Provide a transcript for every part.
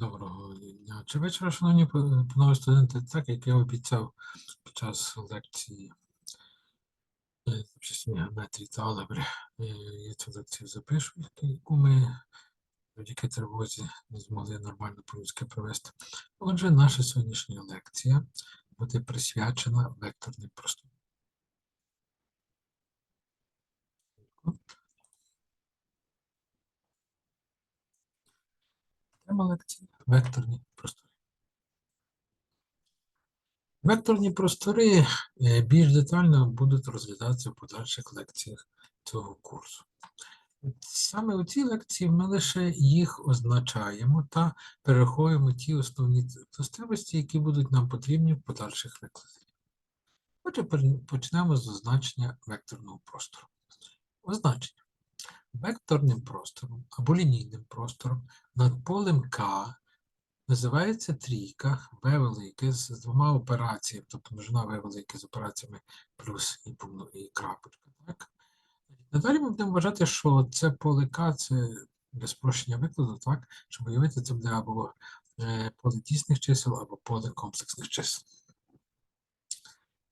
Доброго дня чи вечора, шановні панове студенти. Так, як я обіцяв під час лекції е, запчасні геометрії та алгебри, е, я цю лекцію запишу, яку ми завдяки тривозі не змогли нормально по-людськи провести. Отже, наша сьогоднішня лекція буде присвячена векторним просторам. Лекції векторні простори. Векторні простори е, більш детально будуть розглядатися в подальших лекціях цього курсу. Саме у цій лекції ми лише їх означаємо та перераховуємо ті основні властивості, які будуть нам потрібні в подальших викладах. Отже, почнемо з означення векторного простору. Означення. Векторним простором або лінійним простором над полем К називається трійка В велике з двома операціями, тобто множина В велике з операціями плюс і, і крапочка. Так? Надалі ми будемо вважати, що це поле К, це для спрощення викладу, так? Щоб уявити, це буде або е, поле дійсних чисел, або поле комплексних чисел.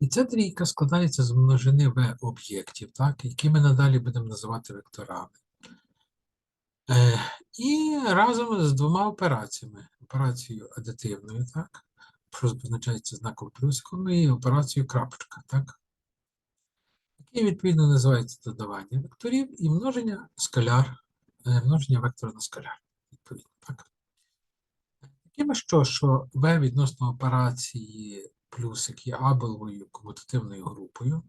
І ця трійка складається з множини В об'єктів, так? які ми надалі будемо називати векторами. Е, і разом з двома операціями. Операцією адитивною, так? Що позначається знаком плюсиком, і операцією крапочка, так? Які відповідно називається додавання векторів і множення скаляр, е, множення вектора на скаляр. Відповідно, так? Такими що, що В відносно операції плюсик є абеловою комутативною групою.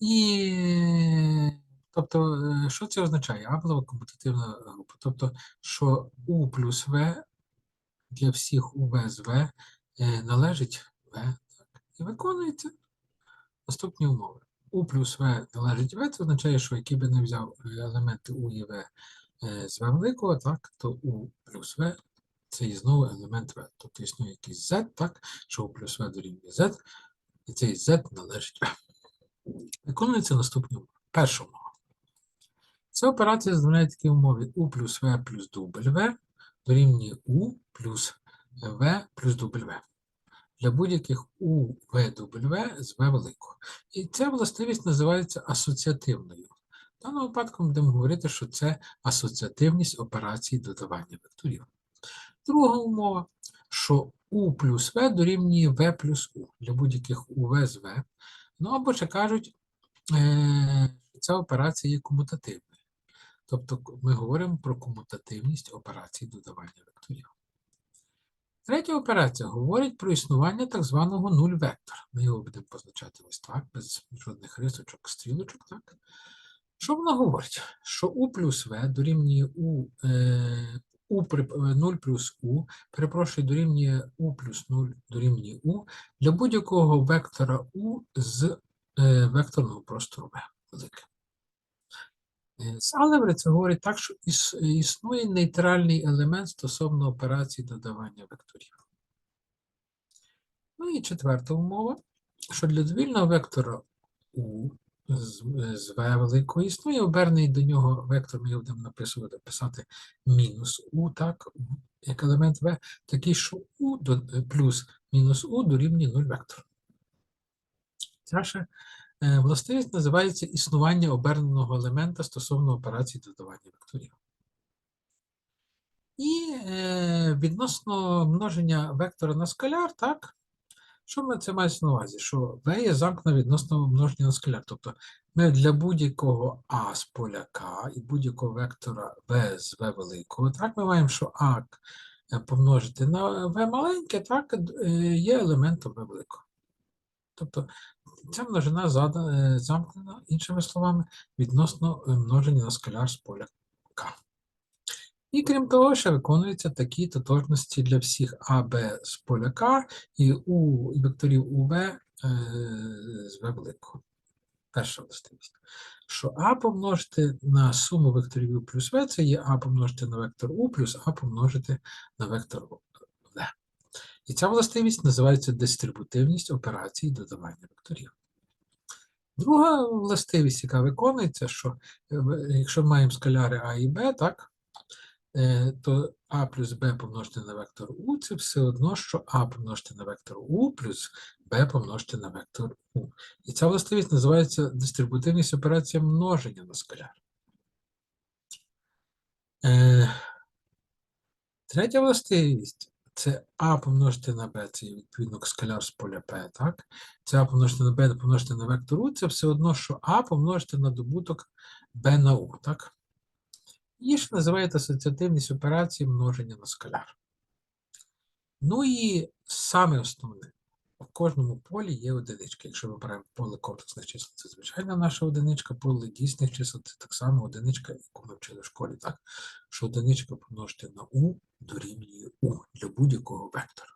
І тобто, е, що це означає? Абелова комутативна група. Тобто, що У плюс В для всіх УВ з В е, належить В. І виконується наступні умови. У плюс В належить В, це означає, що який би не взяв е, елементи У і В з В великого, так, то У плюс В це і знову елемент В. Тобто існує якийсь Z, так, що У плюс В дорівнює Z, і цей Z належить В. Виконується наступні умови. Перша умова. Ця операція задовольняє такі умови U плюс V плюс W дорівнює U плюс V плюс W для будь-яких U, V, W з V великого. І ця властивість називається асоціативною. В даному випадку ми будемо говорити, що це асоціативність операцій додавання векторів. Друга умова, що U плюс V дорівнює V плюс U для будь-яких UV з V. Ну або ще кажуть, е, ця операція є комутативною. Тобто ми говоримо про комутативність операцій додавання векторів. Третя операція говорить про існування так званого нуль-вектора. Ми його будемо позначати ось так, без жодних рисочок, стрілочок. Так? Що вона говорить? Що U плюс V дорівнює U, е, U при, е, 0 плюс U, перепрошую, дорівнює U плюс 0 дорівнює U для будь-якого вектора U з е, векторного простору велике. Е, З алгебри це говорить так, що існує нейтральний елемент стосовно операцій додавання векторів. Ну і четверта умова, що для довільного вектора U з, з V великого існує обернений до нього вектор, ми його будемо написувати, писати мінус U, так, як елемент V, такий, що U до, плюс мінус U дорівнює 0 вектор. Ця ще е, властивість називається існування оберненого елемента стосовно операцій додавання векторів. І е, відносно множення вектора на скаляр, так? Що ми це мається на увазі? Що V є замкнено відносно множення на скаляр. Тобто ми для будь-якого А з поля К і будь-якого вектора V з V великого, так, ми маємо, що А е, помножити на V маленьке, так, е, є елементом V великого. Тобто ця множина е, замкнена, іншими словами, відносно множення на скаляр з поля К. І крім того, ще виконуються такі тотожності для всіх А, Б з поля К і у векторів УВ е, з В великого. Перша властивість. Що А помножити на суму векторів У плюс В, це є А помножити на вектор У плюс А помножити на вектор В. І ця властивість називається дистрибутивність операцій додавання векторів. Друга властивість, яка виконується, що е, якщо ми маємо скаляри А і Б, так, то А плюс Б помножити на вектор У, це все одно, що А помножити на вектор У плюс Б помножити на вектор У. І ця властивість називається дистрибутивність операція множення на скаляр. Е, Третя властивість це А помножити на Б, це відповідно скаляр з поля П, так? Це А помножити на Б помножити на вектор У, це все одно, що А помножити на добуток Б на У, так? Її ж називають асоціативність операції множення на скаляр. Ну і саме основне, в кожному полі є одиничка. Якщо ми беремо поле комплексних чисел, це звичайна наша одиничка, поле дійсних чисел це так само одиничка, яку ми вчили в школі, так? Що одиничка помножити на У дорівнює У для будь-якого вектора.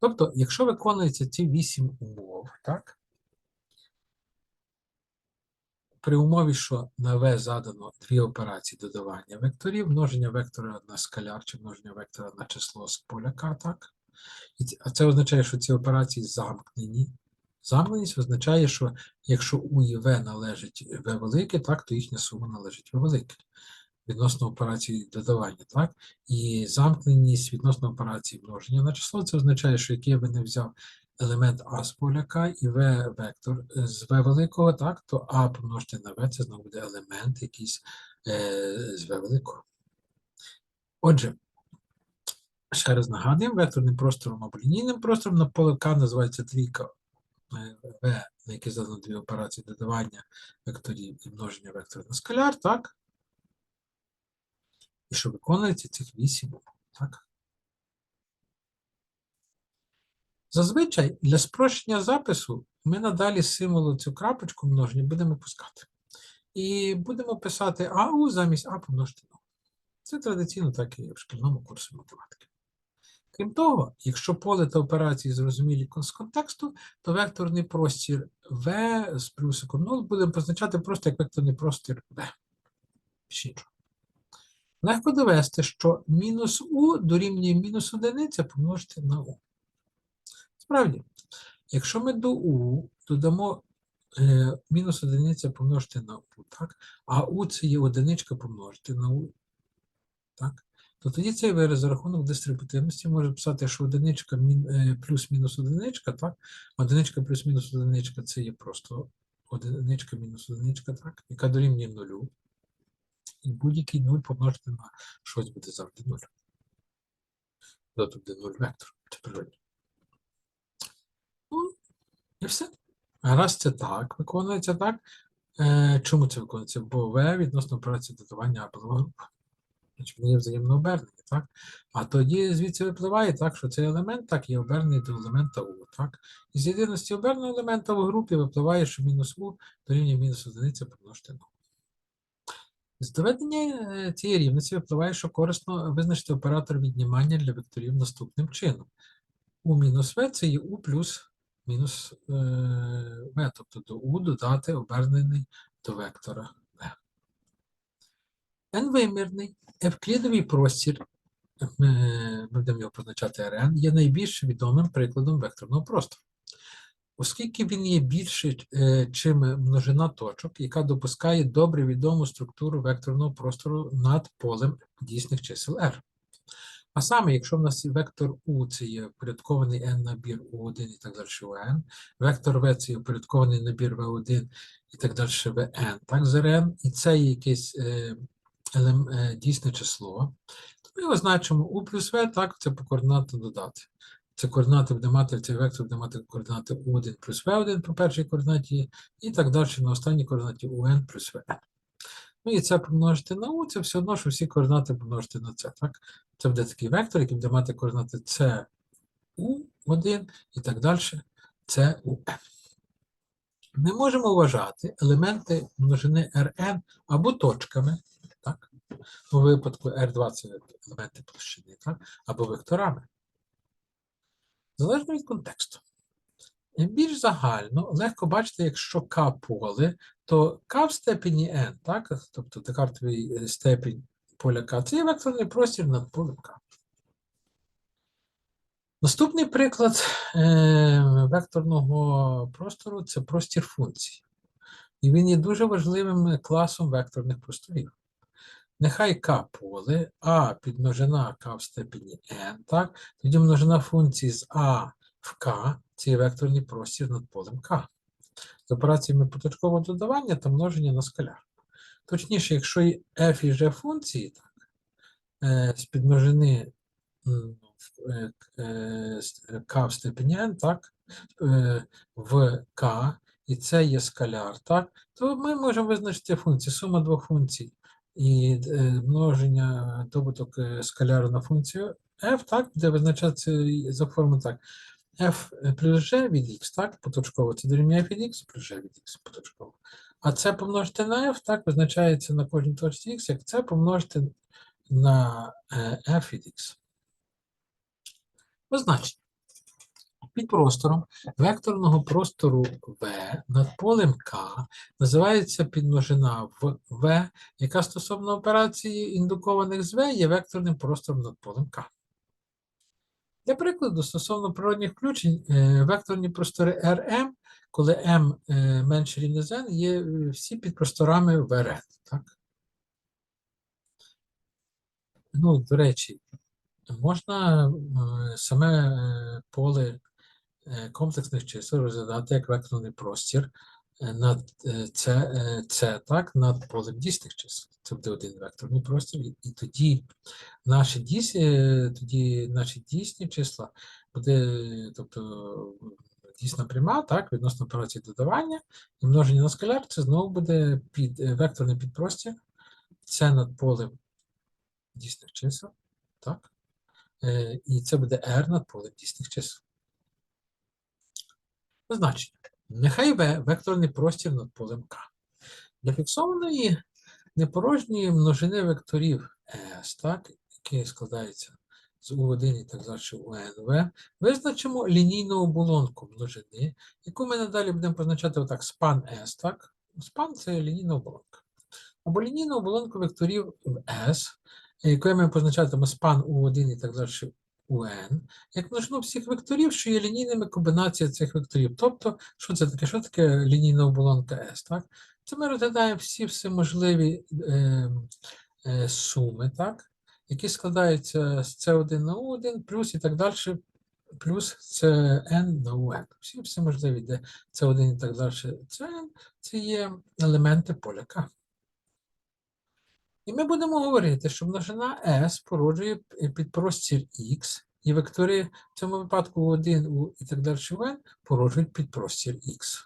Тобто, якщо виконуються ці вісім умов, так? При умові, що на В задано дві операції додавання векторів, множення вектора на скаляр чи множення вектора на число з поля К, так? А це означає, що ці операції замкнені. Замкненість означає, що якщо У і В належить В велике, так, то їхня сума належить В велике. Відносно операції додавання, так? І замкненість відносно операції множення на число, це означає, що який би не взяв елемент А з поля К і В вектор з В великого, так, то А помножити на В це знову буде елемент якийсь е, з В великого. Отже, ще раз нагадуємо, векторним простором або лінійним простором на поле К називається трійка е, В, на яке задано дві операції додавання векторів і множення вектора на скаляр, так? І що виконується цих вісім так? Зазвичай для спрощення запису ми надалі символу цю крапочку множення будемо пускати. І будемо писати АУ замість А помножити на Це традиційно так і в шкільному курсі математики. Крім того, якщо поле та операції зрозумілі з контексту, то векторний простір В з плюсиком 0 будемо позначати просто як векторний простір В. Легко довести, що мінус У дорівнює мінус одиниця помножити на У. Справді, якщо ми до У додамо е, мінус одиниця помножити на У, так? а У це є одиничка помножити на У, так? то тоді цей вираз за рахунок дистрибутивності може писати, що одиничка е, плюс-мінус одиничка, так? Одиничка плюс-мінус одиничка це є просто одиничка мінус одиничка, так? яка дорівнює нулю. І будь-який нуль помножити на щось буде завжди нуль. Тобто буде нуль вектор. Це природно. І все. А раз це так, виконується так. Е, чому це виконується? Бо В відносно операції додавання або групи. Значить, вони є взаємно обернені, так? А тоді звідси випливає так, що цей елемент так є обернений до елемента У, так? І з єдиності оберненого елемента в групі випливає, що мінус У дорівнює мінус одиниця помножити на. З доведення е, цієї рівності випливає, що корисно визначити оператор віднімання для векторів наступним чином. У мінус В це є У плюс мінус е, В, тобто до У додати обернений до вектора В. N-вимірний евклідовий простір, е, ми будемо його позначати Rn, є найбільш відомим прикладом векторного простору. Оскільки він є більше, е, чим множина точок, яка допускає добре відому структуру векторного простору над полем дійсних чисел R. А саме, якщо в нас є вектор U це є упорядкований n набір U1 і так далі UN, вектор V це є упорядкований набір V1 і так далі Vn, так, з Rn, і це є якесь е, е, дійсне число, то ми його значимо U плюс V, так, це по координатам додати. Це координати буде мати, цей вектор буде мати координати U1 плюс V1 по першій координаті, і так далі на останній координаті UN плюс Vn. Ну і це помножити на U, це все одно, що всі координати помножити на це, так? Це буде такий вектор, який буде мати координати це U1 і так далі, це UN. Ми можемо вважати елементи множини Rn або точками, так? У випадку R2 це елементи площини, так? або векторами. Залежно від контексту. І Більш загально легко бачити, якщо К поле, то К в степені n, так? тобто декартовий е, степінь поля К, це є векторний простір над полем К. Наступний приклад е, векторного простору це простір функцій. І він є дуже важливим класом векторних просторів. нехай К поле, А підмножина К в степені n, так? Тоді множина функції з А в К це є векторний простір над полем К. З операціями поточкового додавання та множення на скаляр. Точніше, якщо f і g функції, так, е, з підмножини в, е, е, k в степені n, так, в k, і це є скаляр, так, то ми можемо визначити функції, сума двох функцій і множення добуток скаляру на функцію f, так, буде визначатися за формою так. F плюс g від x, так, поточково, це дорівнює f від x плюс g від x поточково. А це помножити на f, так, визначається на кожній точці x, як це помножити на е, f від x. Позначення. Під простором векторного простору V над полем K називається підмножина в V, яка стосовно операції індукованих з V є векторним простором над полем K. Для прикладу, стосовно природних включень, е, векторні простори Rm, коли m е, менше рівне z, є е, всі під просторами VRN. Так? Ну, до речі, можна саме поле комплексних чисел розглядати як векторний простір над е, це, е, це так, над полем дійсних чисел. Це буде один векторний простір, і, і тоді наші дійсні, е, тоді наші дійсні числа буде, тобто дійсна пряма, так, відносно операції додавання і множення на скаляр, це знову буде під е, векторний підпростір, це над полем дійсних чисел, так, е, і це буде R над полем дійсних чисел. Значення. Нехай В векторний простір над полем К. Для фіксованої непорожньої множини векторів S, так, які складаються з U1 і так далі UNV, визначимо лінійну оболонку множини, яку ми надалі будемо позначати отак спан S, так? Спан це лінійна оболонка. Або лінійну оболонку векторів в S, якою ми позначатимемо спан U1 і так далі UN, як множину всіх векторів, що є лінійними комбінаціями цих векторів. Тобто, що це таке? Що таке лінійна оболонка S? Так? Це ми розглядаємо всі всеможливі е, е, суми, так? які складаються з C1 на U1, плюс і так далі, плюс Cn на UN. Всі всеможливі, де C1 і так далі, Cn, це є елементи поля К. І ми будемо говорити, що множина S породжує підпростір X, і вектори в цьому випадку 1 у і так далі n породжують підпростір X.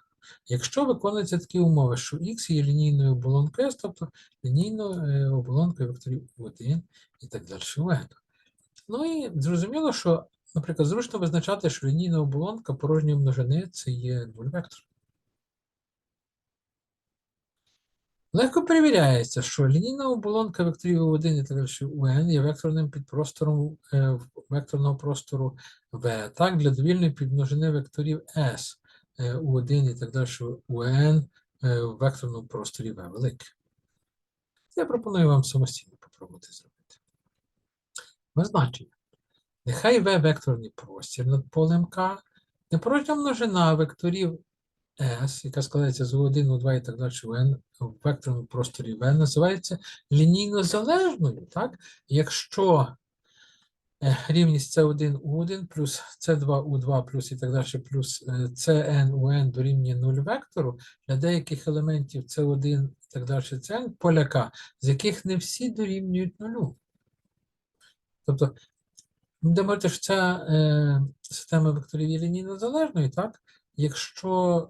Якщо виконуються такі умови, що X є лінійною оболонкою S, тобто лінійною е, оболонкою векторів 1 і так далі n. Ну і зрозуміло, що, наприклад, зручно визначати, що лінійна оболонка порожньої множини це є вектор. Легко перевіряється, що лінійна оболонка векторів 1 і далі UN є векторним підпростором е, векторного простору V. Так, для довільної підмножини векторів S е, U1 і так далі UN е, в векторному просторі V велике. Я пропоную вам самостійно попробувати зробити. Значення. Нехай V векторний простір над полем К, непорожня множина векторів S, яка складається з U1, U2 і так далі, UN, в векторному просторі V, називається лінійно залежною, так? Якщо е, рівність C1 U1 плюс C2 U2 плюс і так далі, плюс е, Cn UN дорівнює 0 вектору, для деяких елементів C1 і так далі, Cn поляка, з яких не всі дорівнюють нулю. Тобто, будемо говорити, що ця е, система векторів є лінійно залежною, так? Якщо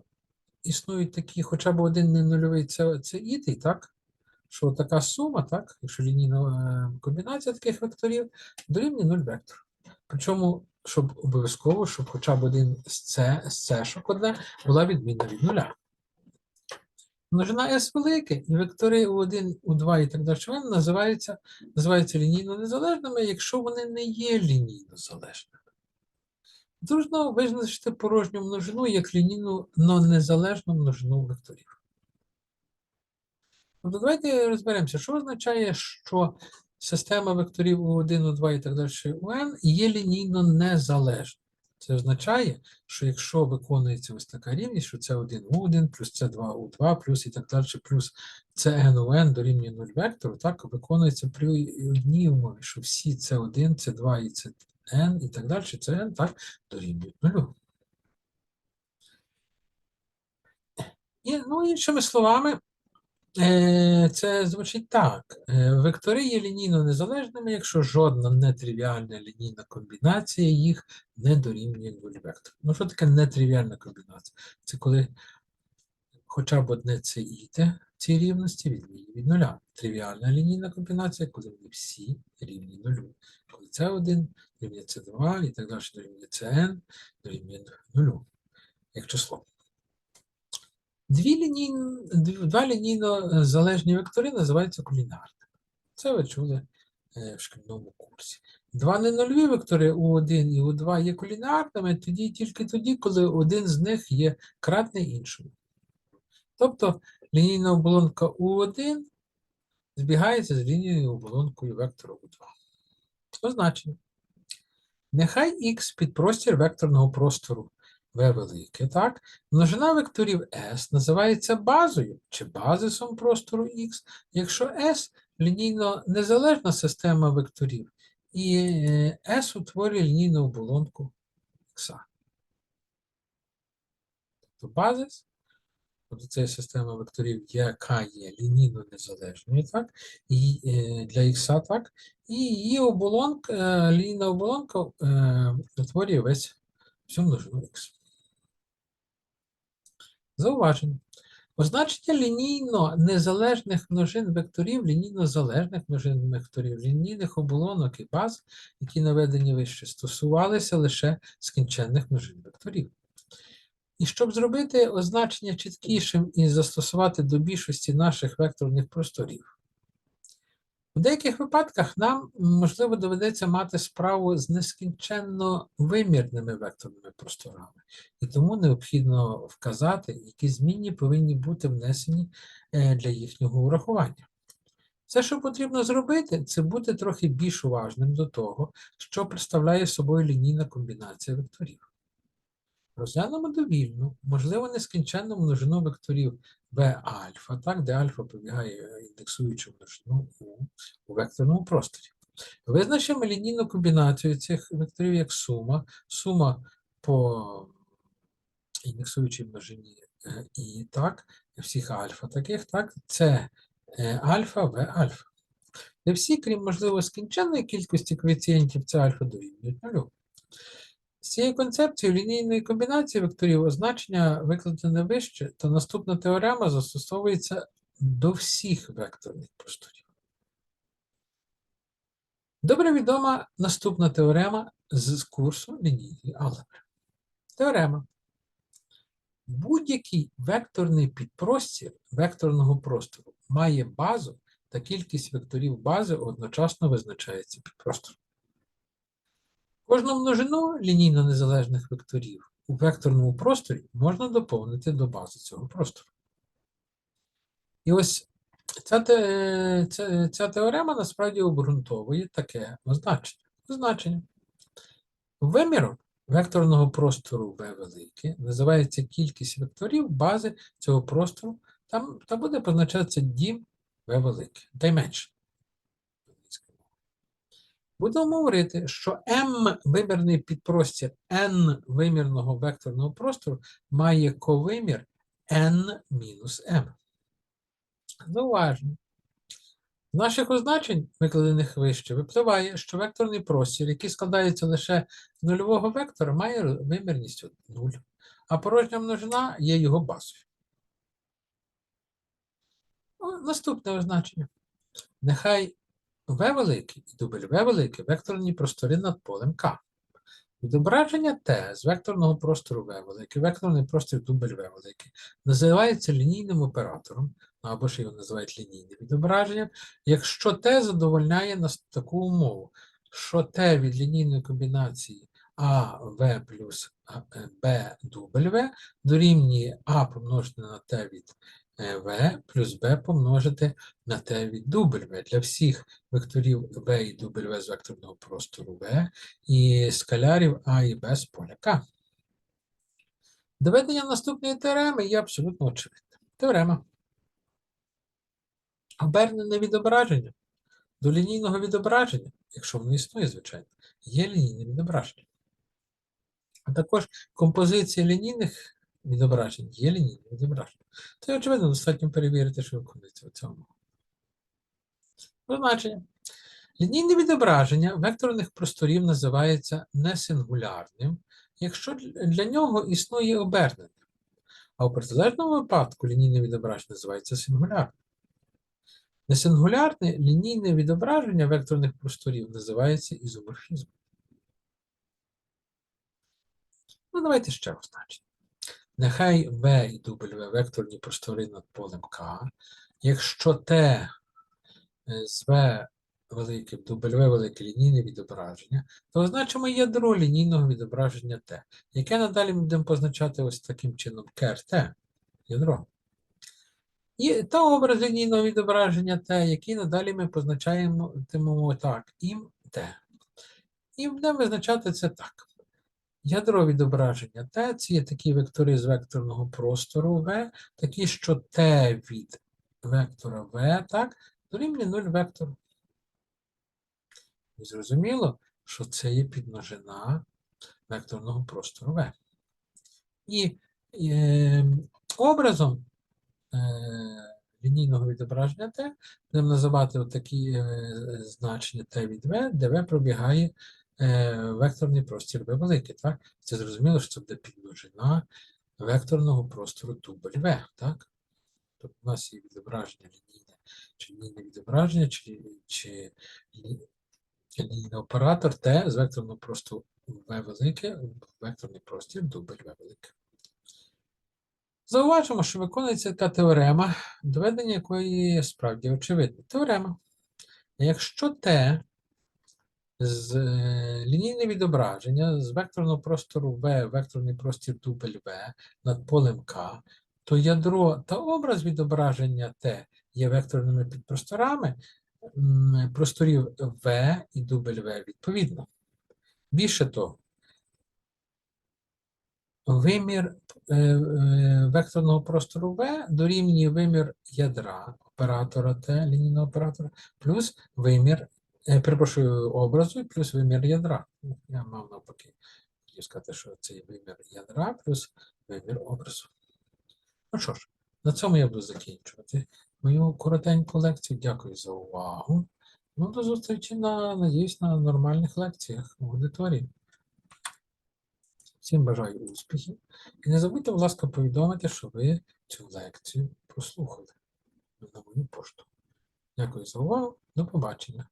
існують такі хоча б один не нульовий, це, це ітий, так? Що така сума, так? Якщо лінійна е, комбінація таких векторів, дорівнює 0 вектор. Причому, щоб обов'язково, щоб хоча б один з це, з цешок одне була відмінна від нуля. Множина S велике, і вектори U1, U2 і так далі називаються, називаються лінійно незалежними, якщо вони не є лінійно залежними. Зручно визначити порожню множину як лінійну, но незалежну множину векторів. Тобто давайте розберемося, що означає, що система векторів U1, U2 і так далі UN є лінійно незалежною. Це означає, що якщо виконується ось така рівність, що це 1 у 1 плюс це 2 у 2 плюс і так далі, плюс у n дорівнює 0 вектору, так виконується при одній умові, що всі це 1, це 2 і n і так далі, це n так дорівнюють 0. І, ну, іншими словами, е, це звучить так. Е, Вектори є лінійно незалежними, якщо жодна нетривіальна лінійна комбінація їх не дорівнює 0 вектору. Ну, що таке нетривіальна комбінація? Це коли хоча б одне це іте в цій рівності відмінні від нуля. Тривіальна лінійна комбінація, коли вони всі рівні нулю. Коли це 1 дорівнює це 2 і так далі дорівнює це n, дорівнює нулю, як число. Дві лінійно, два лінійно е, залежні вектори називаються колінарними. Це ви чули е, в шкільному курсі. Два ненульові вектори У1 і У2 є колінарними тоді тільки тоді, коли один з них є кратний іншому. Тобто лінійна оболонка У1 збігається з лінією оболонкою вектора У2. Означення. Нехай х підпростір векторного простору V велике, так? Множина векторів S називається базою чи базисом простору X, якщо S лінійно незалежна система векторів, і е, S утворює лінійну оболонку X. Тобто базис, тобто це система векторів, яка є лінійно незалежною, так? І е, для X, так? І її оболонка, е, лінійна оболонка е, утворює весь всю множину X. Зауваження. Означення лінійно незалежних множин векторів, лінійно залежних множин векторів, лінійних оболонок і баз, які наведені вище, стосувалися лише скінченних множин векторів. І щоб зробити означення чіткішим і застосувати до більшості наших векторних просторів, у деяких випадках нам, можливо, доведеться мати справу з нескінченно вимірними векторними просторами, і тому необхідно вказати, які змінні повинні бути внесені е, для їхнього урахування. Все, що потрібно зробити, це бути трохи більш уважним до того, що представляє собою лінійна комбінація векторів. Розглянемо довільну, можливо, нескінченну множину векторів v альфа, так, де альфа побігає індексуючу множину у, у векторному просторі. Визначимо лінійну комбінацію цих векторів як сума, сума по індексуючій множині е, і, так, всіх альфа таких, так, це е, альфа в альфа. Де всі, крім, можливо, скінченної кількості коефіцієнтів, це альфа дорівнюють нулю. З цією концепцією лінійної комбінації векторів означення викладене вище, то наступна теорема застосовується до всіх векторних просторів. Добре відома наступна теорема з курсу лінійної алгебри. Теорема. Будь-який векторний підпростір векторного простору має базу та кількість векторів бази одночасно визначається підпростором. Кожну множину лінійно незалежних векторів у векторному просторі можна доповнити до бази цього простору. І ось ця, ця, ця теорема насправді обґрунтовує таке означення. Означення. Виміром векторного простору V велике називається кількість векторів бази цього простору, там, та буде позначатися дім V велике, dimension. Будемо говорити, що m вимірний підпростір n вимірного векторного простору має ковимір n мінус m. Зауваження. З наших означень, викладених вище, випливає, що векторний простір, який складається лише з нульового вектора, має вимірність 0, а порожня множина є його базою. Наступне означення. Нехай V великий і дубль V великий векторні простори над полем К. Відображення Т з векторного простору V великий, векторний простір дубль V великий, називається лінійним оператором, ну, або ж його називають лінійним відображенням, якщо Т задовольняє нас таку умову, що Т від лінійної комбінації АВ плюс е, Б дубль В дорівнює А помножене на Т від v плюс b помножити на t від W для всіх векторів v і W з векторного простору v і скалярів А і Б з поля К. Доведення наступної теореми є абсолютно очевидним. Теорема. Обернене відображення до лінійного відображення, якщо воно існує, звичайно, є лінійне відображення. А також композиція лінійних відображень є лінійне відображення. Й, очевидно, достатньо перевірити, що виконується в цьому. Позначення. Лінійне відображення векторних просторів називається несингулярним, якщо для нього існує обернення. А у протилежному випадку лінійне відображення називається сингулярним. Несингулярне лінійне відображення векторних просторів називається ізоморфізмом. Ну, давайте ще означення. Нехай V і W векторні простори над полем К, якщо T е, з V велике, W велике лінійне відображення, то означимо ядро лінійного відображення T, яке надалі ми будемо позначати ось таким чином КР T, ядро. І та образ лінійного відображення Т, який надалі ми позначаємо так, ім Т. І будемо визначати це так. Ядро відображення Т це є такі вектори з векторного простору В, такі, що Т від вектора В, так, дорівнює 0 вектору. І зрозуміло, що це є підмножина векторного простору В. І е, образом е, лінійного відображення Т будемо називати отакі е, значення Т від В, де В пробігає векторний простір В великий. Так? Це зрозуміло, що це буде підмножина векторного простору туболь В. Так? Тобто у нас є відображення лінійне, чи лінійне відображення, чи, чи лінійний оператор Т з векторного простору В велике, векторний простір дубль В велике. Зауважимо, що виконується така теорема, доведення якої справді очевидне. Теорема. Якщо Т з е, лінійне відображення з векторного простору В, векторний простір дубль В над полем К, то ядро та образ відображення Т є векторними підпросторами просторів В і дубль В відповідно. Більше того, вимір е, е, векторного простору В дорівнює вимір ядра оператора Т, лінійного оператора, плюс вимір, перепрошую, образу, плюс вимір ядра. Я мав навпаки хотів сказати, що це вимір ядра плюс вимір образу. Ну що ж, на цьому я буду закінчувати мою коротеньку лекцію. Дякую за увагу. Ну, до зустрічі на, надіюсь, на нормальних лекціях в аудиторії. Всім бажаю успіхів. І не забудьте, будь ласка, повідомити, що ви цю лекцію прослухали на мою пошту. Дякую за увагу. До побачення.